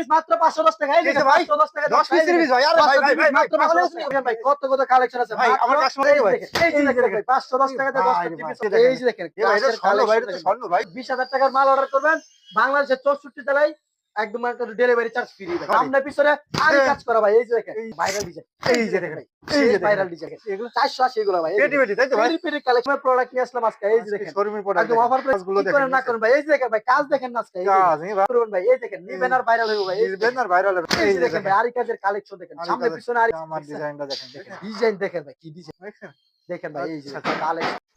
Piece মাত্র 510 টাকা এই ঠিক আছে দেখেন ভাই। 510 টাকা 10 পিস ভাই আরে ভাই ভাই ভাই মাত্র 510 টাকা ভাই কত কত কালেকশন আছে ভাই, আমার কাস্টমার ভাই। এই যে দেখেন 510 টাকাতে 10 ভাই, টা ভাই, পিস এই যে দেখেন এটা স্বর্ণ ভাই, এটা স্বর্ণ ভাই। 20000 টাকার মাল অর্ডার করবেন বাংলাদেশের 64 জেলায় একদম ডেলিভারি চার্জ ফ্রি ভাই Sorry. পিছনে আরি হ্যাঁ। কাজ করা ভাই এই যে দেখেন ভাইরাল ডিজাইন এই যে দেখেন, এই যে ভাইরাল ডিজাইন এগুলো 480 এগুলো ভাই পেটি পেটি, তাই তো ভাই? পেরি পেরি কালেকশন প্রোডাক্ট নিয়ে আসলাম আজকে এই যে দেখেন শোরুমের প্রোডাক্ট একদম অফার প্রাইসগুলো গুলো দেখেন দেখেন না করেন ভাই এই যে দেখেন ভাই কাজ দেখেন না আজকে এই যে কাজ এই ভাই ভাই এই দেখেন নিবেন আর ভাইরাল হইব ভাই নিবেন আর ভাইরাল হবে এই যে দেখেন ভাই আরি কাজের কালেকশন দেখেন আরি সামনে পিছনে আরি আমার ডিজাইনটা দেখেন দেখেন দেখেন ডিজাইন দেখেন ভাই কি ডিজাইন দেখেন ভাই এই যে আচ্ছা, কালেকশন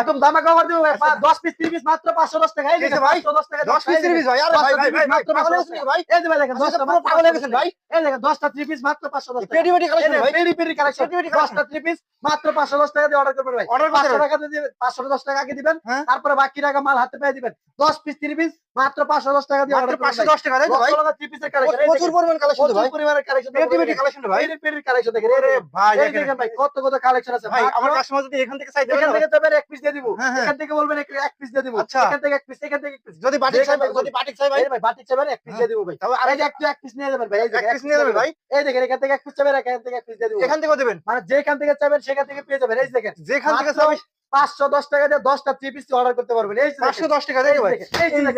একদম দামা কভার দিব ভাই। আচ্ছা। 10 পিস 30 পিস মাত্র 510 টাকা এই দেখেন ভাই। 510 টাকা 10 পিস রিভিউ ভাই। আরে ভাই ভাই ভাই ভাই পাগল হয়েছে নাকি ভাই। এই দেখেন আচ্ছা, 10টা পুরো পাগল হয়ে গেছেন ভাই। এই দেখেন 10টা 3 পিস মাত্র 510 টাকা। পেটি পেটি কালেকশন ভাই। পেরি পেরি কালেকশন পেটি পেটি collection। 10টা 3 পিস মাত্র 510 টাকা দিয়ে অর্ডার করবেন ভাই। অর্ডার 500 টাকা দিয়ে দিবেন 510 টাকা আগে দিবেন হ্যাঁ। তারপরে বাকি টাকা মাল হাতে পেয়ে দিবেন। 10 পিস 3 পিস মাত্র 510 টাকা দিয়ে মাত্র অর্ডার করবেন 510 টাকা তাই তো ভাই? 3 পিসের কালেকশন প্রচুর পরিমাণ কালেকশন প্রচুর পরিমাণের কালেকশন পেটি পেটি কালেকশন ভাই। পেরি পেরি কালেকশন দেখেন আরে ভাই দেখেন। দেখেন ভাই কত কত কালেকশন আছে। ভাই আমার কাস্টমার যদি এখান থেকে চাই দেবেন এখান না থেকে যাবেন এক পিস দিয়ে দিব। হ্যাঁ, হ্যাঁ। এখান থেকে বলবেন এক পিস দিয়ে দিব। আচ্ছা। এখান থেকে এক পিস এখান থেকে এক পিস যদি বাটিক চাই যেখানে যদি বাটিক চাই ভাই ভাই বাটিক চাবেন এক পিস হ্যাঁ। দিয়ে দিব ভাই। তাহলে আর যে এক পিস নিয়ে যাবেন ভাই। এক পিস নিয়ে যাবেন ভাই। এই দেখেন এখান থেকে এক পিস চাবেন এখান থেকে এক পিস দিয়ে দিব। এখান থেকেও দেবেন? মানে যেখান থেকে চাবেন সেখান থেকে পেয়ে যাবেন। এই দেখেন যেখান থেকে মাত্র চাই পাঁচশো দশ টাকা দিয়ে দশটা থ্রি পিস অর্ডার করতে পারবেন। এই দেখেন, 510 টাকা দেই ভাই।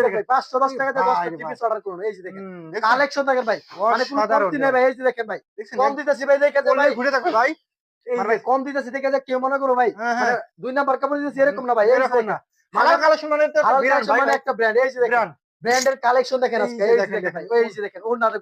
দেখেন পাঁচশো দশ টাকা দিয়ে দশটা থ্রি পিস অর্ডার করুন। এই যে দেখেন। কালেকশন দেখেন ভাই। মানে কোনো কমতি নেই ভাই এই যে দেখেন ভাই। কম দিতেছি ভাই দেখে যে করলে ভাই। ঘুরে থাকবে ভাই। মানে কম দিতেছি দেখে যে কেউ মনে করো ভাই হ্যাঁ, মানে হ্যাঁ। দুই নাম্বার কাপড় দিতেছি এরকম না ভাই এরকম না। হালাল কালেকশন মানে একটা মানে ব্র্যান্ড এই যে দেখেন। ব্র্যান্ডের কালেকশন দেখেন আজকে এই দেখেন,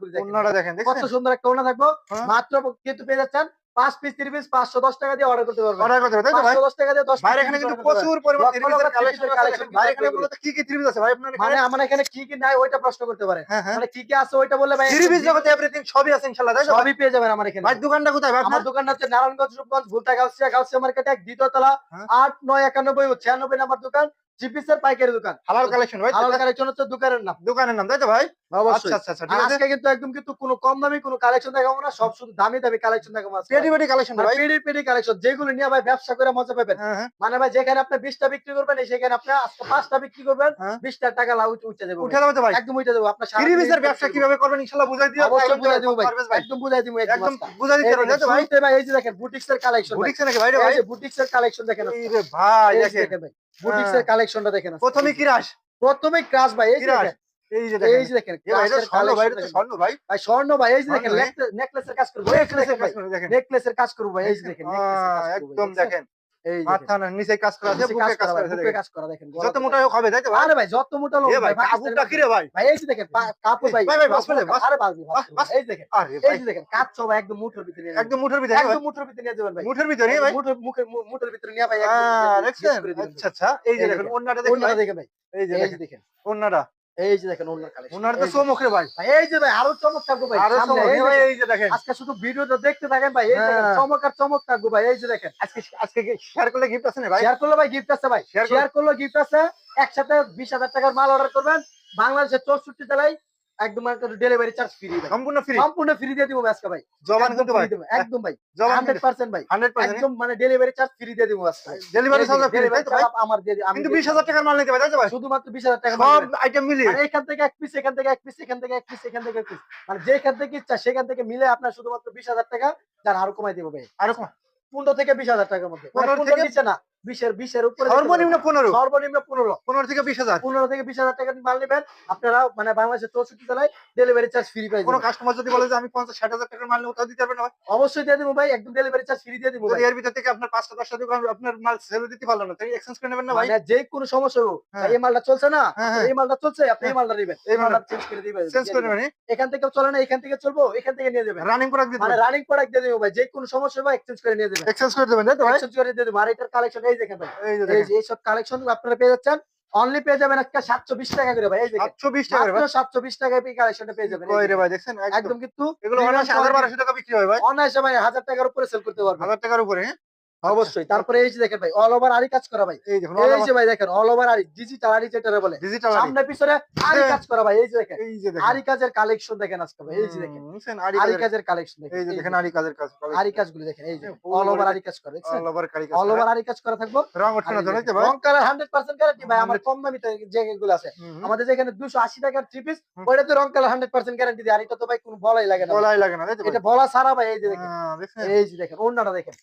যে ওনাটা দেখেন। কত সুন্দর একটা ওনা থাকব। হ্যাঁ। মাত্র কিন্তু পেয়ে যাচ্ছেন পাঁচ পিস পিস পাঁচশো দশ টাকা দিয়ে অর্ডার করতে পারবেন। অর্ডার করতে তাই তো দশ টাকা দিয়ে দশ এখানে কিন্তু। প্রচুর পরিমাণ থ্রি লক্ষ কালেকশন কালেকশন collection এখানে মূলত কি কি থ্রি আছে? ভাই আপনার মানে আমার এখানে কি কি নাই ওইটা প্রশ্ন করতে পারেন হ্যাঁ হ্যাঁ। মানে কি কি আছে ওইটা বললে ভাই থ্রি পিস জগতে এভরিথিং সবই আছে ইনশাআল্লাহ তাই সবই পেয়ে যাবেন আমার এখানে। ভাই দোকানটা কোথায় ভাই আমার দোকানটা হচ্ছে নারায়ণগঞ্জ রূপগঞ্জ ভুলতা গাউসিয়া গাউসিয়া মার্কেট এক দ্বিতীয় তলা হ্যাঁ। আট নয় একানব্বই ছিয়ানব্বই নাম্বার দোকান। জিপিসের পাইকারি দোকান। হালাল কালেকশন ভাই হালাল কালেকশন হচ্ছে দোকানের নাম। দোকানের নাম তাই তো ভাই? অবশ্যই। আচ্ছা আচ্ছা আচ্ছা ঠিক আছে। আজকে কিন্তু একদম কিন্তু কোনো কম দামি কোনো কালেকশন দেখাবো না সব শুধু দামি দামি কালেকশন দেখাবো আজকে। পেটি পেটি কালেকশন ভাই। পেডি পেডি কালেকশন যেগুলো নিয়ে ভাই ব্যবসা করে মজা পাবেন। হ্যাঁ হ্যাঁ। মানে ভাই যেখানে আপনি বিশটা বিক্রি করবেন সেখানে আপনি আজকে পাঁচটা বিক্রি করবেন হ্যাঁ। বিশটা টাকা লাভ উঠে যাবে। উঠে যাবে ভাই। একদম উঠে যাবে আপনার সারা থ্রি ব্যবসা কীভাবে করবেন ইনশাআল্লাহ বুঝাই দিও অবশ্যই বুঝাই দেবো ভাই। একদম বুঝাই দিব একদম বুঝাই দিতে পারবেন ভাই? ভাই এই যে দেখেন বুটিক্স এর কালেকশন বুটিক নাকি ভাই ভাই? বুটিক্স এর কালেকশন দেখেন। এই রে ভাই দেখেন। দেখেন ভাই বুটিক্স এর কালেকশনটা দেখেন প্রথমে কি রাশ প্রথমে ক্রাশ ভাই এই যে কিরাস? দেখেন। এই যে এই দেখেন যে স্বর্ণ ভাই। স্বর্ণ ভাই। ভাই স্বর্ণ ভাই এই যে দেখেন নেকলেসের কাজ করব দেখেন ভাই। নেকলেসের কাজ করব ভাই এই যে দেখেন কাজ একদম দেখেন? এই মাথা না নিচে কাজ করা আছে বুকে কাজ করা বুকে। কাজ করা দেখেন যত মোটা হোক হবে তাই তো আরে ভাই যত মোটা লোক ভাই ভাই, কাপড়টা কি রে ভাই? ভাই এই যে দেখেন কাপড় ভাই ভাই, ভাই, বাস ফেলে, বাস। আরে বাস বাস, বাস, বাস। এই দেখেন আরে এই যে দেখেন কাজ সব একদম মুঠোর ভিতরে একদম মুঠের ভিতরে একদম মুঠোর ভিতরে নিয়ে যাবেন ভাই। মুঠের ভিতরে ভাই? মুঠোর মুখের মু- ভিতরে নিয়ে ভাই একদম আহ, use দেখছেন? করে দিবেন। আচ্ছা আচ্ছা এই যে দেখেন দেখেন। ওন্নাটা দেখেন ওন্নাটা দেখেন ভাই। এই যে এই দেখেন যে দেখেন ওন্নাটা এই যে দেখেন ওনার কালেকশন ওনার তো চমক রে ভাই এই যে ভাই আরও চমক থাকব ভাই আরও চমক। এই ভাই। এই যে দেখেন। আজকে শুধু ভিডিওটা দেখতে থাকেন ভাই এই হ্যাঁ। চমক আর চমক থাকব ভাই এই যে দেখেন। আজকে আজকে শেয়ার করলে গিফট আছে না ভাই? শেয়ার করলে ভাই গিফট আছে ভাই। শেয়ার করলে গিফট আছে। একসাথে বিশ হাজার টাকার মাল অর্ডার করবেন। বাংলাদেশের চৌষট্টি জেলায় একদম ডেলিভারি চার্জ ফ্রি ভাই সম্পূর্ণ ফ্রি সম্পূর্ণ ফ্রি দিয়ে দিব আজকে ভাই। জবান কিন্তু ভাই। একদম ভাই। জবান হান্ড্রেড পার্সেন্ট ভাই। 100% একদম মানে ডেলিভারি চার্জ ফ্রি দিয়ে দিব আজকে ডেলিভারি চার্জ ফ্রি তাই তো ভাই? আমার দিয়ে আমি কিন্তু 20000 টাকার মাল নিতে ভাই ভাই? শুধুমাত্র বিশ হাজার টাকা সব আইটেম আর এখান থেকে এক পিস এখান থেকে এক পিস এখান থেকে এক পিস এখান থেকে এক পিস মানে যেখান থেকে ইচ্ছা সেখান থেকে মিলে আপনার শুধুমাত্র বিশ হাজার টাকা যার আরও কমাই দিব ভাই। আর কম পনেরো থেকে বিশ হাজার টাকার মধ্যে। মানে 15 থেকে- না। বিশের বিশের উপরে যেতে সর্বনিম্ন পারবেন। 15 সর্বনিম্ন পনেরো। 15 থেকে 20000 পনেরো থেকে বিশ হাজার টাকার মাল নেবেন। আপনারা মানে বাংলাদেশের চৌষট্টি জেলায় ডেলিভারি চার্জ ফ্রি পাই কোন কাস্টমার যদি বলে যে আমি 50 60000 টাকার মাল নেব দিতে পারবেন অবশ্যই দিয়ে দেবো ভাই একদম ডেলিভারি চার্জ ফ্রি দিয়ে দিব এর ভিতর থেকে আপনার 5টা 10টা দোকান আপনার মাল সেল দিতে পারল না তাই এক্সচেঞ্জ করে নেবেন না ভাই? মানে যে কোনো সমস্যা হোক হ্যাঁ। এই মালটা চলছে না হ্যাঁ, হ্যাঁ। এই মালটা চলছে আপনি এই মালটা নেবেন। এই মালটা চেঞ্জ করে দিবেন চেঞ্জ করে নেবেন। এখান থেকে চলে না এখান থেকে চলবো এখান থেকে নিয়ে যাবেন। রানিং প্রোডাক্ট রানিং প্রোডাক্ট দিয়ে দেবো ভাই যে কোনো সমস্যা হবে এক্সচেঞ্জ করে নিয়ে যাবেন। এক্সচেঞ্জ করে দেবেন তাই তো ভাই? এক্সচেঞ্জ করে দিয়ে দেবো। আর এটার কালেকশন এই দেখেন ভাই এই যে এই যে এইসব কালেকশন আপনারা পেয়ে যাচ্ছেন অনলি পেয়ে যাবেন একটা সাতশো বিশ টাকা করে ভাই এই দেখেন। 720 টাকা সাতশো বিশ টাকা এই কালেকশনটা পেয়ে যাবেন এই রে ভাই দেখছেন? একদম। একদম কিন্তু এগুলো অনায়াসে হাজার বারোশো টাকা বিক্রি হয় ভাই। অনায়াসে ভাই হাজার টাকার উপরে সেল করতে পারবেন। হাজার টাকার উপরে হ্যাঁ? অবশ্যই। তারপরে এই যে দেখেন ভাই অল ওভার আরি কাজ করা ভাই। এই দেখুন এই যে ভাই দেখেন অল ওভার আরি ডিজিটাল আরি যেটা বলে। ডিজিটাল সামনে পিছনে আরি হ্যাঁ। কাজ করা ভাই এই যে দেখেন। এই যে দেখেন। আরি কাজের কালেকশন দেখেন আজকে ভাই এই যে দেখেন? আরি আরি কাজের- কালেকশন দেখেন। এই যে দেখেন আরি কাজের কাজ আরি কাজগুলো দেখেন এই যে। অল ওভার আরি কাজ করে অল ওভার কারি কাজ অল ওভার আরি কাজ করা থাকব। রং উঠছে না তো ভাই? রং কালার 100% গ্যারান্টি ভাই আমার 100 কম দামি যেগুলো আছে। আমাদের যেখানে 280 টাকার থ্রি পিস। ওইটা তো রং কালার 100% গ্যারান্টি দেয় আরইটা তো ভাই কোনো বলাই লাগে না। ভাই। লাগে না? এটা বলা সারা ভাই এই যে দেখেন। হ্যাঁ? এই যে দেখেন ওন্নাটা দেখেন।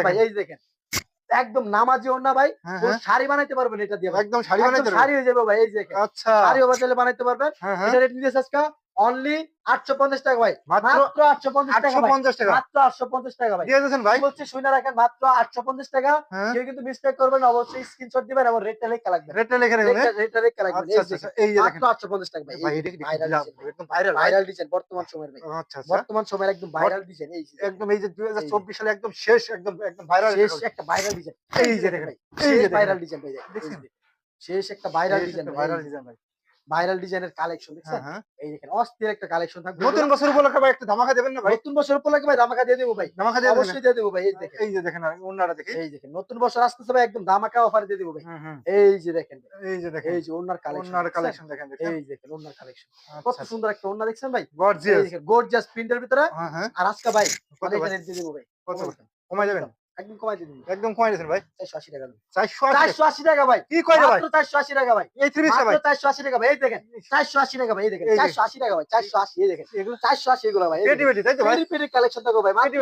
এই ভাই এই দেখেন। একদম নামাজি ওন্না ভাই হ্যাঁ, হ্যাঁ। শাড়ি বানাইতে পারবেন এটা দিয়ে একদম শাড়ি বানাইতে শাড়ি হয়ে যাবে ভাই এই দেখেন। আচ্ছা। শাড়ি ওভার বানাইতে পারবেন হ্যাঁ এটা রেট নিতেছে আজকে অনলি 850 টাকা ভাই। মাত্র মাত্র 850 টাকা ভাই। 850 টাকা। মাত্র 850 টাকা ভাই। দিয়ে দিয়েছেন ভাই। বলছি শুনে রাখেন মাত্র 850 টাকা। হ্যাঁ। কেউ কিন্তু মিস্টেক করবেন অবশ্যই স্ক্রিনশট দিবেন এবং রেটটা লেখা লাগবে। রেটটা লিখে হ্যাঁ? রেটটা রেটটা লেখা লাগবে। এই যে দেখেন। মাত্র 850 টাকা ভাই। একদম ভাইরাল ভাইরাল ডিজাইন বর্তমান সময়ের ভাই। আচ্ছা আচ্ছা। বর্তমান সময়ের একদম ভাইরাল ডিজাইন এই একদম এই যে 2024 সালে একদম শেষ একদম একদম ভাইরাল শেষ একটা ভাইরাল ডিজাইন এই যে দেখেন, এই যে ভাইরাল ডিজাইন ভাই দেখেন? শেষ একটা ভাইরাল ডিজাইন ভাইরাল ডিজাইন ভাই। ভাইরাল ডিজাইনের কালেকশন দেখছেন? এই দেখেন অস্থির একটা কালেকশন থাকবে। নতুন বছর উপলক্ষে ভাই একটা ধামাকা দেবেন না ভাই? নতুন বছর উপলক্ষে ভাই ধামাকা দিয়ে দেবো ভাই। ধামাকা দিয়ে অবশ্যই দিয়ে দেবো ভাই এই দেখেন। এই যে দেখেন ওনারা দেখি। এই দেখেন নতুন বছর আসতেছে ভাই একদম ধামাকা অফার দিয়ে দেবো ভাই। এই যে দেখেন। এই যে দেখেন। এই যে ওনার কালেকশন ওনার কালেকশন দেখেন দেখেন। এই দেখেন ওনার কালেকশন কত আচ্ছা। সুন্দর একটা ওনা দেখছেন ভাই? গর্জিয়াস গোর্জিয়াস প্রিন্টের ভিতরে। হ্যাঁ হ্যাঁ। আর আজকে ভাই দিয়ে দেবো ভাই। কত কমাই দেন। কমাই যাবেন একদম কমাই দিয়ে একদম কমাই দিয়েছেন ভাই 480 টাকা 480 টাকা ভাই কি রে ভাই টাকা ভাই এই 30 ভাই মাত্র চারশো আশি টাকা ভাই এই দেখেন চারশো আশি টাকা ভাই এই দেখেন এই টাকা ভাই চারশো আশি এই দেখেন এগুলো চারশো আশি এগুলো ভাই পেটি পেটি তাই তো ভাই পেটি কালেকশন থাকো ভাই মাত্র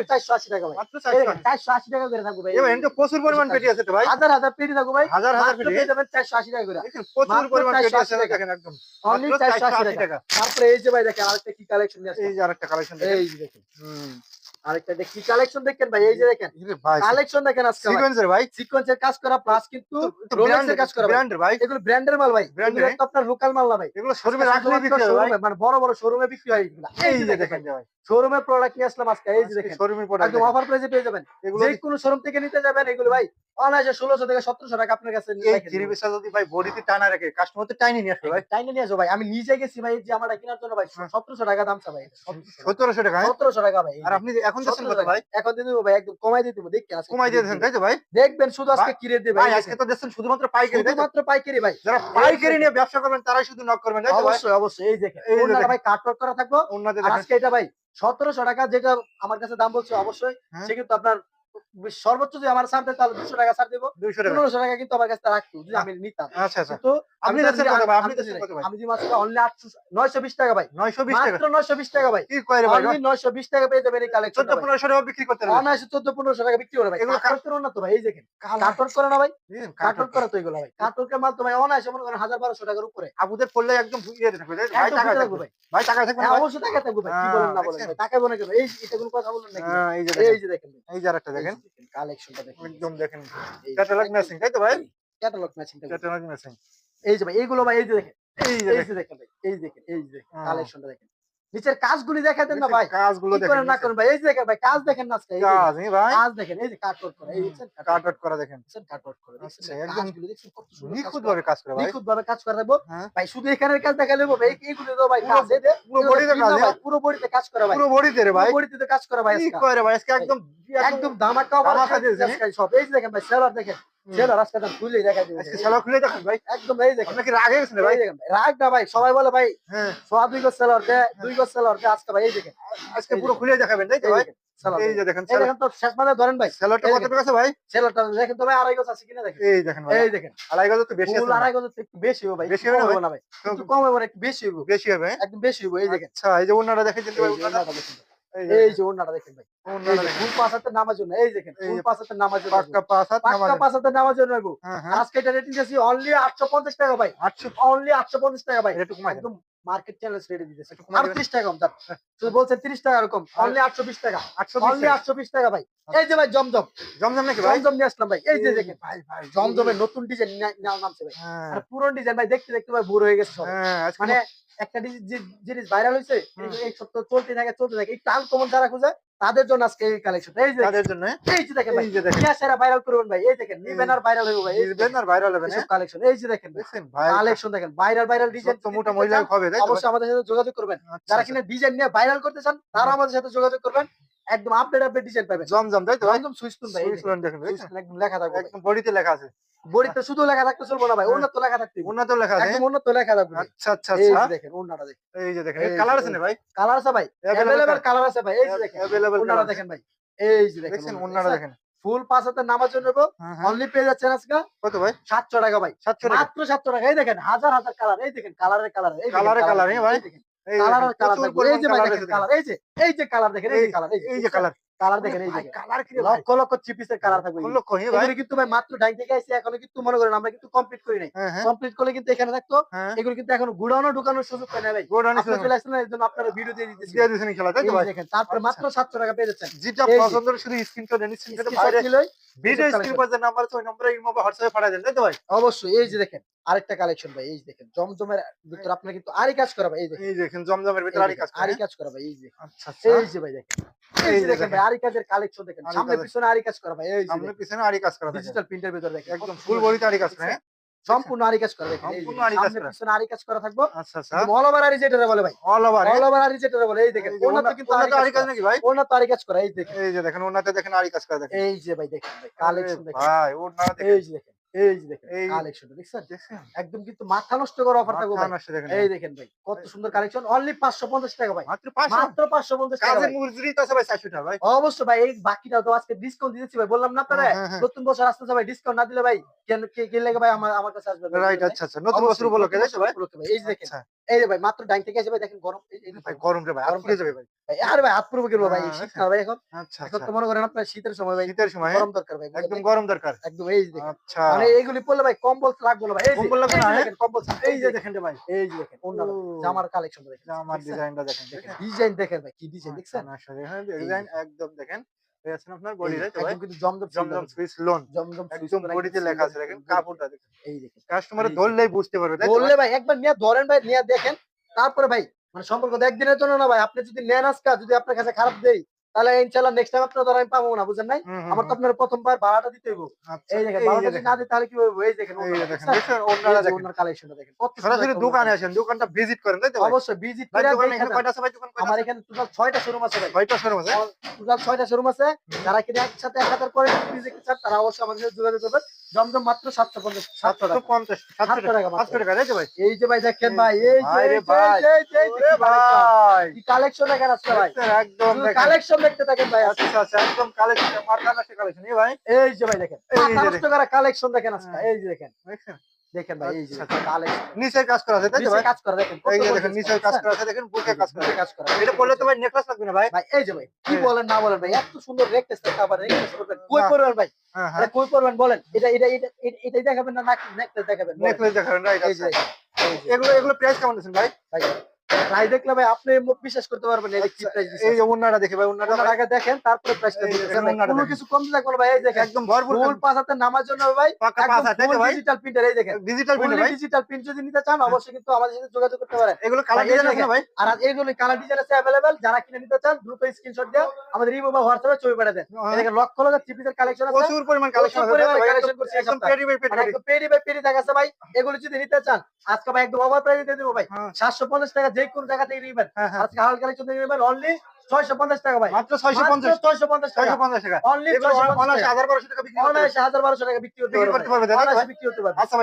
টাকা ভাই মাত্র 480 টাকা করে ভাই এন্ড প্রচুর পরিমাণ পেটি আছে তো ভাই হাজার হাজার পেটি থাকব ভাই হাজার হাজার পেটি যাবেন চারশো আশি টাকা করে দেখেন প্রচুর পরিমাণ পেটি আছে দেখেন একদম অনলি 480 টাকা তারপরে এই যে ভাই দেখেন আরেকটা কি কালেকশন আসলাম এই যে আরেকটা কালেকশন দেখেন এই দেখেন হুম আরেকটা দেখ- কালেকশন দেখেন ভাই? এই যে দেখেন কালেকশন দেখেন আজকে ভাই ভাই। সিকোয়েন্সের কাজ করা প্লাস কিন্তু রোলেক্সের কাজ করা ব্র্যান্ডের ভাই। এগুলো ব্র্যান্ডের মাল ভাই। Brand তো আপনার লোকাল মাল না ভাই। এগুলো শোরুমে রাখলে বিক্রি হয় ভাই। মানে বড় বড় শোরুমে বিক্রি হয় এগুলো। এই যে দেখেন ভাই। শোরুমের প্রোডাক্ট নিয়ে আসলাম আজকে। এই যে দেখেন শোরুমের প্রোডাক্ট একদম অফার প্রাইসে পেয়ে যাবেন। এগুলো যে কোনো শোরুম থেকে নিতে যাবেন এগুলো ভাই। অনায়াসে ষোলোশো থেকে সতেরোশো টাকা আপনার কাছে এই থ্রি যদি ভাই বডিতে টানা রাখে কাস্টমার তো টাইনি নিয়ে আসবে ভাই। টাইনে নিয়ে আসো ভাই। আমি নিজে গেছি ভাই যে আমার কেনার জন্য ভাই হ্যাঁ। সতেরোশো টাকা দাম চা ভাই। সতেরোশো টাকা হ্যাঁ? সতেরোশো টাকা ভাই আর আপনি এখন দিচ্ছেন কত ভাই এখন দিয়ে দেবো ভাই একদম কমাই দিয়ে দেবো দেখি আজকে কমাই দিয়ে দেন তাই তো ভাই? দেখবেন শুধু আজকে দেবে ভাই আজকে তো দিচ্ছেন শুধুমাত্র পাইকারি শুধুমাত্র পাইকারি ভাই। যারা পাইকারি নিয়ে ব্যবসা করবেন তারাই শুধু নক করবেন অবশ্যই অবশ্যই এই দেখেন। ওনারা। ভাই কাটওয়ার্ক করা থাকব। আজকে এটা ভাই সতেরোশো টাকা যেটা আমার কাছে দাম বলছে অবশ্যই হ্যাঁ। সে কিন্তু আপনার সর্বোচ্চ যদি আমার ছাড় দেয় তাহলে দুশো টাকা ছাড় দেবো। দুইশো টাকা। পনেরোশো টাকা কিন্তু আমার কাছে রাখতো যদি আমি নিতাম। আচ্ছা আচ্ছা। কিন্তু আপনি আমি যদি মাত্র অনলি আটশো নয়শো বিশ টাকা ভাই। নয়শো বিশ টাকা। মাত্র নয়শো বিশ টাকা ভাই। কি কয় রে ভাই? নয়শো বিশ টাকা পেয়ে যাবেন এই কালেকশন চোদ্দ পনেরোশো টাকা বিক্রি করতে পারবেন অনায়াসে চোদ্দ পনেরোশো টাকা বিক্রি করে ভাই। এগুলো কাটওয়ার্ক করো না তো ভাই এই দেখেন। কাটওয়ার্ক করে না ভাই। কাটক করে তো এগুলো ভাই। কাটওয়ার্কের মাল তো ভাই অনায়াসে মনে করেন হাজার বারোশো টাকার উপরে। আবুদের পড়লে একদম ইয়ে থাকবে ভাই টাকা থাকবে। ভাই। ভাই টাকা থাকবে হ্যাঁ? অবশ্যই টাকা থাকব ভাই। কি হ্যাঁ, বলেন না বলেন টাকা বলে কেন এই এটা কোনো কথা বলেন নাকি? হ্যাঁ, এই যে দেখেন। যে এই যে আরেকটা দেখেন। কালেকশনটা দেখেন। একদম দেখেন। ক্যাটালগ ম্যাচিং তাই তো ভাই? ক্যাটালগ ম্যাচিং ক্যাটালগ ম্যাচিং এই যে ভাই এইগুলো ভাই এই যে দেখেন। এই যে দেখেন। দেখেন এই দেখেন এই যে দেখেন। কালেকশনটা দেখেন। নিচের কাজগুলি দেখাতেন না ভাই। কাজগুলো দেখেন না করেন ভাই? এই দেখেন ভাই কাজ দেখেন না আজকে কাজ এই ভাই। কাজ দেখেন এই যে কাট আউট করে এই দেখছেন? কাট কাট আউট করা দেখেন। কাট আউট করে আচ্ছা, একদম কত সুন্দর নিখুঁত ভাবে কাজ করে ভাই। নিখুঁত ভাবে কাজ করে দেবো। হ্যাঁ। ভাই শুধু এখানের কাজ দেখালে হবে ভাই এইগুলো তো ভাই কাজ এই যে পুরো বডিতে কাজ না হ্যাঁ? ভাই, পুরো বডিতে কাজ করে ভাই। পুরো বডিতে রে ভাই। পুরো বডিতে কাজ করে ভাই কি আজকে। কয় রে ভাই? আজকে একদম একদম ধামাকা ধামাকা দিয়েছে, সব। এই যে দেখেন ভাই সেলার দেখেন। সেলার আজকে দাম খুলে দেখা দিবেন আজকে সেলা খুলে দেখেন ভাই। একদম এই দেখেন। আপনার কি রাগে গেছেন ভাই? দেখেন ভাই, রাগ না ভাই সবাই বলে ভাই হ্যাঁ। সোয়া দুই সেলার দে দুই সেলার দে আজকে ভাই এই দেখেন। আজকে পুরো খুলে দেখাবেন তাই তো ভাই? দেখেন এই যে দেখেন দেখেন তো শেষ মানে ধরেন ভাই। সেলারটা কত টাকা আছে ভাই? সেলারটা দেখেন তো ভাই আড়াই গজ আছে কিনা দেখেন। এই দেখেন ভাই। এই দেখেন। আড়াই গজ তো বেশি আছে আড়াই গজ একটু বেশি হবে ভাই। বেশি বেশি হবে না ভাই? একটু কম হবে একটু বেশি হবে। বেশি হবে হ্যাঁ? একদম বেশি হবে এই দেখেন। আচ্ছা এই যে দেখেন ভাই। এই যে দেখেন ভাই। ফুল পাঁচ হাতের নামার জন্য এই দেখেন ফুল পাঁচ হাতের নামার জন্য। পাক্কা পাঁচ হাত পাক্কা নামাজ পাঁচ হাতের নামার জন্য নেব হ্যাঁ হ্যাঁ। আজকে এটা রেটিং দিয়েছি অনলি আটশো পঞ্চাশ টাকা ভাই। আটশো অনলি আটশো পঞ্চাশ টাকা ভাই। এটা একটু কমাই একদম মার্কেট চ্যালেঞ্জ রেটে দিতেছে। আর দেবেন। ত্রিশ টাকা কম তার শুধু বলছেন তিরিশ টাকা এরকম। অনলি আটশো বিশ টাকা। আটশো বিশ অনলি টাকা। আটশো বিশ টাকা ভাই। এই যে ভাই জমজম। জমজম নাকি ভাই? জমজম নিয়ে আসলাম ভাই। এই যে দেখেন। ভাই ভাই জমজমের নতুন ডিজাইন নামছে ভাই। হ্যাঁ। আর পুরনো ডিজাইন ভাই দেখতে দেখতে ভাই বুড়ো হয়ে গেছে মানে একটা জিনিস ভাইরাল হয়েছে। এই সপ্তাহ চলতে থাকে চলতে থাকে একটু আনকমন যারা খুঁজে তাদের জন্য আজকে এই কালেকশন এই যে তাদের জন্য? এই যে দেখেন ভাই এই যে দেখেন। সেরা ভাইরাল করবেন ভাই এই দেখেন নিবেন আর ভাইরাল হবে ভাই এই ব্যানার নিবেন আর ভাইরাল হবে সব কালেকশন এই যে দেখেন দেখেন ভাই কালেকশন দেখেন ভাইরাল ভাইরাল ডিজাইন তো মোটা মহিলা হবে তাই অবশ্যই আমাদের সাথে যোগাযোগ করবেন। আচ্ছা, যারা আচ্ছা। কিনা ডিজাইন নিয়ে ভাইরাল করতে চান তারা আমাদের সাথে যোগাযোগ করবেন। একদম আপডেট আপডেট ডিজাইন পাবেন জমজম তাই তো ভাই একদম সুইচ তুন ভাই এই সুইচ লোন দেখেন ভাই সুইচ একদম লেখা থাকবে ভাই। একদম বডিতে লেখা আছে বড়িতে শুধু লেখা থাকতে চলবো না ভাই হ্যাঁ। উন্নত লেখা থাকতে হবে। উন্নত লেখা আছে একদম উন্নত লেখা থাকবে ভাই। আচ্ছা আচ্ছা এই আচ্ছা যে দেখেন ওন্নাটা দেখেন এই যে দেখেন এই যে, কালার আছে এই না যে। ভাই কালার আছে ভাই Available अवेलेबल colour। কালার আছে ভাই এই যে দেখেন অ্যাভেলেবল ওন্নাটা কালার দেখেন ভাই এই যে দেখেন দেখছেন ওন্নাটা দেখেন ফুল পাঁচ হাতে নামার জন্য হ্যাঁ, হ্যাঁ। অনলি পেয়ে যাচ্ছেন আজকে কত ভাই সাতশো টাকা ভাই সাতশো টাকা মাত্র সাতশো টাকা এই দেখেন হাজার হাজার কালার এই দেখেন কালারের কালার এই Colour এ colour, হ্যাঁ ভাই? এই কালার কালার এই যে কালার এই যে এই যে কালার দেখেন এই যে কালার এই যে কালার কালার দেখেন এই দেখেন। কালার কি লক্ষ লক্ষ চিপিসের কালার থাকবে। ভাই। কিন্তু ভাই মাত্র ডাইন থেকে আইছে এখনও কিন্তু মনে করেন আমরা কিন্তু কমপ্লিট করি নাই। হ্যাঁ হ্যাঁ। কমপ্লিট করলে কিন্তু এখানে থাকতো হ্যাঁ। এগুলো কিন্তু এখনও গুড়ানো ঢুকানোর সুযোগ পায় না ভাই। গোডাউন আপনি চলে আপনারা ভিডিও দিয়ে দিতেছি। দিয়ে দিছেন ইনশাআল্লাহ তাই তো ভাই? দেখেন তারপরে আচ্ছা। মাত্র সাতশো টাকা পেয়ে যাচ্ছেন। যেটা পছন্দ শুধু স্ক্রিনশট দেন স্ক্রিনশটে বাইরে ভিডিও স্ক্রিন collection। পর যে নাম্বার আছে ওই নম্বরে ইমো বা হোয়াটসঅ্যাপে পাঠিয়ে দেন তাই তো ভাই? অবশ্যই এই যে দেখেন আরেকটা কালেকশন ভাই এই যে দেখেন জমজমের ভিতরে আপনার কিন্তু আরই কাজ করা ভাই এই দেখেন এই দেখেন জমজমের ভিতরে আরই কাজ করে। আরই কাজ করা ভাই এই যে। আচ্ছা আচ্ছা। এই যে ভাই দেখেন। এই এই যে যে দেখেন। ভাই আরই কাজের কালেকশন দেখেন সামনে পিছনে আরই কাজ করা ভাই এই সামনে পিছনে আরই কাজ করা ডিজিটাল প্রিন্টের ভিতরে দেখেন। একদম ফুল বডিতে আরই কাজ করে হ্যাঁ? সম্পূর্ণ কাজ করা দেখেন। এই সম্পূর্ণ আরি কাজ করা। পিছনে আরই কাজ করা থাকব। আচ্ছা আচ্ছা। অল ওভার আরই যেটা বলে ভাই। অল ওভার অল ওভার আরই যেটা বলে। এই দেখেন ওনা তো কিন্তু আরই আরই কাজ কাজ নাকি ভাই? ওনা তো আরই কাজ করা এই দেখেন। এই যে দেখেন ওনাতে দেখেন আরই কাজ করা দেখেন। এই যে ভাই দেখেন ভাই। কালেকশন দেখেন। ভাই ওনা দেখেন। এই যে দেখেন। এই যে দেখেন এই- কালেকশন দেখছেন? একদম কিন্তু মাথা নষ্ট করা অফার থাকবে ভাই। এই দেখেন ভাই কত সুন্দর কালেকশন অনলি পাঁচশো পঞ্চাশ টাকা ভাই। মাত্র 500 মাত্র পাঁচশো পঞ্চাশ টাকা কাজে। মজুরি তো আছে ভাই 400 টাকা ভাই। অবশ্যই ভাই এই বাকিটা তো আজকে ডিসকাউন্ট দিয়েছি ভাই। বললাম না আপনারা হ্যাঁ, হ্যাঁ, হ্যাঁ। নতুন বছর আসতেছে ভাই ডিসকাউন্ট না দিলে ভাই কেন কে কে লেগে ভাই আমার আমার কাছে আসবে? রাইট আচ্ছা আচ্ছা। নতুন বছর উপলক্ষে ভাই। এই যে দেখেন আচ্ছা। এই যে ভাই মাত্র ডাইন থেকে এসে ভাই দেখেন গরম এই- এই যে ভাই গরম রে ভাই গরম পুড়ে যাবে ভাই। ভাই ভাই হাত পুরো কেন ভাই হ্যাঁ, শীত না ভাই এখন। আচ্ছা এখন আচ্ছা। তো মনে করেন আপনার শীতের সময় ভাই শীতের সময় গরম দরকার ভাই একদম গরম দরকার। একদম এই যে আচ্ছা। মানে এইগুলি পড়লে ভাই কম্বল লাগবে না ভাই এই যে কম্বল লাগবে এই না, যে হ্যাঁ? দেখেন কম্বল এই যে দেখেন ভাই। এই যে দেখেন অন্য জামার কালেকশন দেখেন। আমার ডিজাইনটা দেখেন দেখেন। দেখেন ডিজাইন দেখেন ভাই কি ডিজাইন দেখছেন? হ্যাঁ ডিজাইন একদম দেখেন। এই আছেন আপনার বডি এই ভাই? কিন্তু জমজম জমজম জমজম সুইস লোন জমজম একদম বডিতে লেখা আছে দেখেন কাপড়টা দেখেন। এই দেখেন। কাস্টমার ধরলেই বুঝতে পারবে ভাই? একবার নিয়ে ধরেন ভাই নিয়ে দেখেন। তারপরে ভাই মানে সম্পর্ক একদিনের জন্য না ভাই আপনি যদি নেন আজকে যদি আপনার কাছে খারাপ দেই তাহলে ইনশাআল্লাহ নেক্সট টাইম আপনার ধর আমি পাবো না বুঝেন নাই? আমার তো। আপনার প্রথমবার ভাড়াটা দিতে হইব। আচ্ছা, এই দেখেন ভাড়াটা না দিই তাহলে কি হবে এই দেখেন এই এই ওনারা দেখেন। ওনার কালেকশনটা দেখেন সরাসরি দোকানে আসেন দোকানটা ভিজিট করেন তাই তো অবশ্যই ভিজিট করে দোকান এখানে কয়টা আছে ভাই? দোকান আমার এখানে টোটাল ছয়টা শোরুম আছে ভাই। ছয়টা শোরুম আছে? টোটাল ছয়টা শোরুম আছে। যারা কিনে একসাথে এক হাজার করে ফ্রিজ দেখতে চান তারা অবশ্যই আমাদের সাথে যোগাযোগ করবেন। জমজম মাত্র সাতশো পঞ্চাশ সাতশো টাকা। 750 700 টাকা মাত্র। 700 টাকা তাই তো ভাই। এই যে ভাই দেখেন ভাই এই যে ভাই এই যে, ভাই। এই যে, এই যে, এই যে, কি কি কালেকশন দেখেন আজকে ভাই? একদম কালেকশন দেখতে থাকেন ভাই আচ্ছা আচ্ছা একদম কালেকশন মাথা নষ্ট কালেকশন এই ভাই এই যে ভাই দেখেন এই যে নষ্ট করা কালেকশন দেখেন আজকে হ্যাঁ। এই যে দেখেন। দেখছেন? দেখেন ভাই এই যে আচ্ছা, কালেকশন নিচে কাজ করা আছে তাই ভাই? কাজ করা দেখেন এই যে দেখেন জিনিস, কাজ করা আছে দেখেন বুকে কাজ করা কাজ করা এটা বললে তো ভাই নেকলেস লাগবে না ভাই? ভাই এই যে ভাই কি হ্যাঁ। বলেন না বলেন ভাই এত সুন্দর রেকটেস থেকে আবার রেকটেস করবেন। কই না। ভাই? হ্যাঁ এটা হ্যাঁ কই করবেন বলেন? এটা এটা এটা এটা- এটাই দেখাবেন না নাকি নেকলেস দেখাবেন নেকলেস দেখাবেন রাইট এই যে এগুলো এগুলো প্রাইস কেমন ভাই? ভাই প্রাইস দেখলে ভাই আপনি মুখ বিশ্বাস করতে পারবেন না এটা কি আচ্ছা, প্রাইস এই যে ওন্নাটা দেখে ভাই ওন্নাটা আপনার আগে দেখেন তারপরে প্রাইসটা এই যে দিতেছেন দেখেন, ভাই। ওনাটা কোনো দেখেন। কিছু কম দিলে কোনো ভাই এই দেখেন একদম ভরপুর ফুল পাঁচ হাতে নামার জন্য ভাই পাকা পাঁচ হাত তাই তো ভাই ডিজিটাল প্রিন্টার এই দেখেন ডিজিটাল প্রিন্ট ভাই ডিজিটাল প্রিন্ট যদি নিতে চান অবশ্যই কিন্তু আমাদের সাথে যোগাযোগ করতে পারেন এগুলো কালার ভাই, এই ডিজাইন আছে দেখেন। না ভাই আর আজ এইগুলো কালার ডিজাইন আছে अवेलेबल যারা কিনে নিতে চান দ্রুত স্ক্রিনশট দিয়ে আমাদের ইমো বা হোয়াটসঅ্যাপে ছবি পাঠিয়ে দেন হ্যাঁ। এই দেখেন লক্ষ লক্ষ চিপিসের কালেকশন আছে প্রচুর পরিমাণ কালেকশন আছে পরিমাণ তাই তো ভাই? collection একদম- করছি এই একদম সপ্তাহে। পেডি বাই পেডি মানে একদম পেডি বাই পেডি দেখা আছে ভাই এগুলো যদি নিতে চান আজকে ভাই একদম ওভার প্রাইসে দিয়ে দেবো ভাই হ্যাঁ। সাতশো পঞ্চাশ টাকা যে কোনো জায়গা থেকে নিবেন। হ্যাঁ হ্যাঁ। আজকে হাল কালেকশন থেকে নিবেন অনলি ছয়শো পঞ্চাশ টাকা ভাই। মাত্র ছয়শো পঞ্চাশ। ছয়শো পঞ্চাশ টাকা। অনলি ছয়শো পঞ্চাশ টাকা। 1000 1200 টাকা বিক্রি হাজার বারোশো টাকা বিক্রি করতে পারবে, বিক্রি করতে পারবে আচ্ছা